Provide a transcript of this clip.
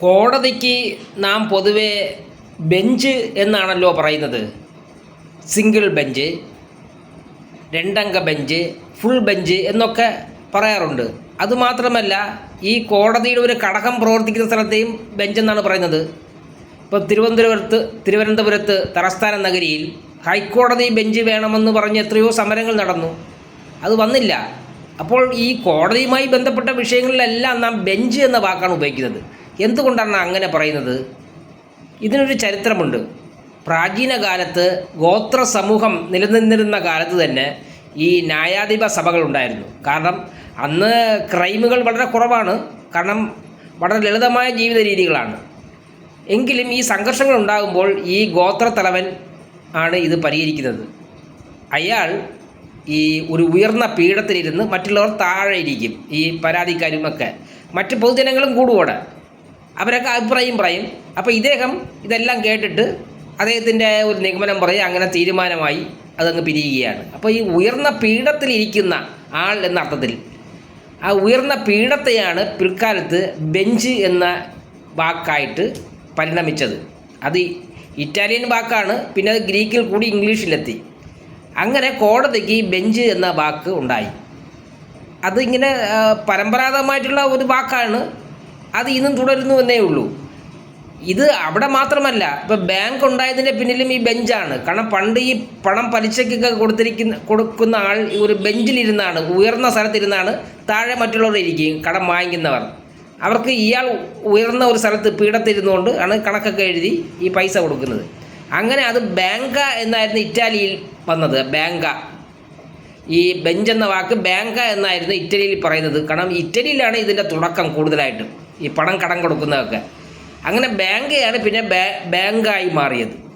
കോടതിക്ക് നാം പൊതുവെ ബെഞ്ച് എന്നാണല്ലോ പറയുന്നത്. സിംഗിൾ ബെഞ്ച് രണ്ടംഗ ബെഞ്ച് ഫുൾ ബെഞ്ച് എന്നൊക്കെ പറയാറുണ്ട്. അതുമാത്രമല്ല ഈ കോടതിയുടെ ഒരു ഘടകം പ്രവർത്തിക്കുന്ന സ്ഥലത്തെയും ബെഞ്ചെന്നാണ് പറയുന്നത്. ഇപ്പോൾ തിരുവനന്തപുരത്ത് തിരുവനന്തപുരത്ത് തലസ്ഥാന നഗരിയിൽ ഹൈക്കോടതി ബെഞ്ച് വേണമെന്ന് പറഞ്ഞ് എത്രയോ സമരങ്ങൾ നടന്നു. അത് വന്നില്ല. അപ്പോൾ ഈ കോടതിയുമായി ബന്ധപ്പെട്ട വിഷയങ്ങളിലെല്ലാം നാം ബെഞ്ച് എന്ന വാക്കാണ് ഉപയോഗിക്കുന്നത്. എന്തുകൊണ്ടാണ് അങ്ങനെ പറയുന്നത്? ഇതിനൊരു ചരിത്രമുണ്ട്. പ്രാചീന കാലത്ത് ഗോത്ര സമൂഹം നിലനിന്നിരുന്ന കാലത്ത് തന്നെ ഈ ന്യായാധിപ സഭകളുണ്ടായിരുന്നു കാരണം അന്ന് ക്രൈമുകൾ വളരെ കുറവാണ്. കാരണം വളരെ ലളിതമായ ജീവിത രീതികളാണ്. എങ്കിലും ഈ സംഘർഷങ്ങൾ ഉണ്ടാകുമ്പോൾ ഈ ഗോത്രത്തലവൻ ആണ് ഇത് പരിഹരിക്കുന്നത്. അയാൾ ഈ ഒരു ഉയർന്ന പീഠത്തിലിരുന്ന് മറ്റുള്ളവർ താഴെ ഇരിക്കും. ഈ പരാതിക്കാരുമൊക്കെ. മറ്റ് പൊതുജനങ്ങളും കൂടുകൂടെ അവരൊക്കെ അഭിപ്രായം പറയും അപ്പോൾ ഇദ്ദേഹം ഇതെല്ലാം കേട്ടിട്ട് അദ്ദേഹത്തിന്റെ ഒരു നിഗമനം പറയും അങ്ങനെ തീരുമാനമായി അതങ്ങ് പിരിയുകയാണ്. അപ്പോൾ ഈ ഉയർന്ന പീഠത്തിലിരിക്കുന്ന ആൾ എന്ന അർത്ഥത്തിൽ ആ ഉയർന്ന പീഠത്തെയാണ് പിൽക്കാലത്ത് ബെഞ്ച് എന്ന വാക്കായിട്ട് പരിണമിച്ചത്. അത് ഇറ്റാലിയൻ വാക്കാണ് പിന്നെ അത് ഗ്രീക്കിൽ കൂടി ഇംഗ്ലീഷിലെത്തി. അങ്ങനെ കോടതിക്ക് ബെഞ്ച് എന്ന വാക്ക് ഉണ്ടായി. അതിങ്ങനെ പരമ്പരാഗതമായിട്ടുള്ള ഒരു വാക്കാണ്. അത് ഇന്നും തുടരുന്നു എന്നേ ഉള്ളൂ. ഇത് അവിടെ മാത്രമല്ല ഇപ്പോൾ ബാങ്ക് ഉണ്ടായതിന്റെ പിന്നിലും ഈ ബെഞ്ചാണ് കാരണം പണ്ട് ഈ പണം പലിശയ്ക്കൊക്കെ കൊടുത്തിരിക്കുന്ന കൊടുക്കുന്ന ആൾ ഒരു ബെഞ്ചിലിരുന്നാണ് ഉയർന്ന സ്ഥലത്തിരുന്നാണ് താഴെ മറ്റുള്ളവർ ഇരിക്കും കടം വാങ്ങിക്കുന്നവർ. അവർക്ക് ഇയാൾ ഉയർന്ന ഒരു സ്ഥലത്ത് പീഠത്തിരുന്നുകൊണ്ട് ആണ് കണക്കൊക്കെ എഴുതി ഈ പൈസ കൊടുക്കുന്നത്. അങ്ങനെ അത് ബാങ്ക എന്നായിരുന്നു ഇറ്റാലിയിൽ വന്നത് ബാങ്ക ഈ ബെഞ്ച് എന്ന വാക്ക് ബാങ്ക എന്നായിരുന്നു ഇറ്റലിയിൽ പറയുന്നത്. കാരണം ഇറ്റലിയിലാണ് ഇതിന്റെ തുടക്കം കൂടുതലായിട്ടും. ഈ പണം കടം കൊടുക്കുന്നതൊക്കെ. അങ്ങനെ ബാങ്കാണ് പിന്നെ ബാങ്കായി മാറിയത്.